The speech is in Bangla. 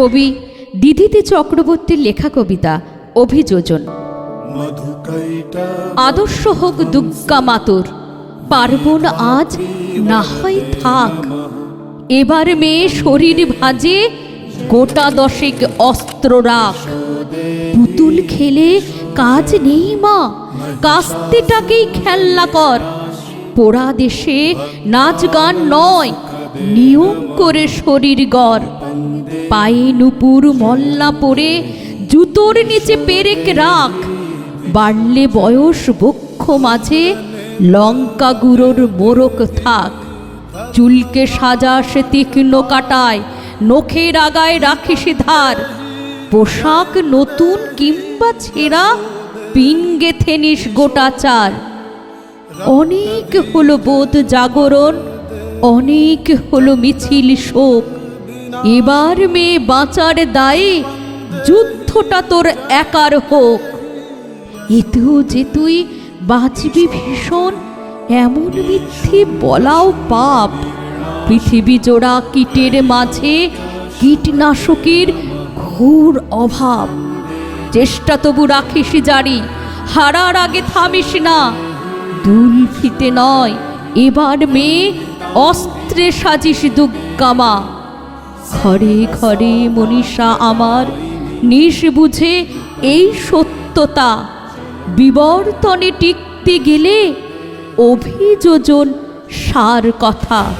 কবি দিদিতে চক্রবর্তীর লেখা কবিতা অভিযোজন। আদর্শ হোক দুর্গা মাতুর, পার্বণ আজ না হয় থাক। এবার মেয়ে শরীর ভাজে, গোটা দশেক অস্ত্র রাখ। পুতুল খেলে কাজ নেই মা, কাস্তেটাকেই খেলনা কর। পোড়া দেশে নাচ গান নয়, নিয়ম করে শরীর গড়। পায়ে নুপুর মল্লা পরে জুতোর নিচে পেরেক রাখ। বাড়লে বয়স বক্ষ মাঝে লঙ্কা গুঁড়োর মোরক থাক। চুলকে সাজা সে তীক্ষ্ণ কাটায়, নখের আগায় রাখিস ধার। পোশাক নতুন কিংবা ছেঁড়া, পিন গেথে নিস গোটা চার। অনেক হলো বোধ জাগরণ, অনেক হলো মিছিল শোক। এবার মেয়ে বাঁচার দায়ে যুদ্ধটা তোর একার হোক। এতেও যে তুই বাঁচবি ভীষণ, এমন মিথ্যে বলাও পাপ। পৃথিবী জোড়া কীটের মাঝে কীটনাশকের ঘোর অভাব। চেষ্টা তবু রাখিস জারি, হারার আগে থামিস না। দুল ফিতে নয়, এবার মেয়ে অস্ত্রে সাজিস দুগ্গামা। ঘরে ঘরে মনীষা আমার নিশ বুঝে এই সত্যতা। বিবর্তনে টিকতে গেলে অভিযোজন সার কথা।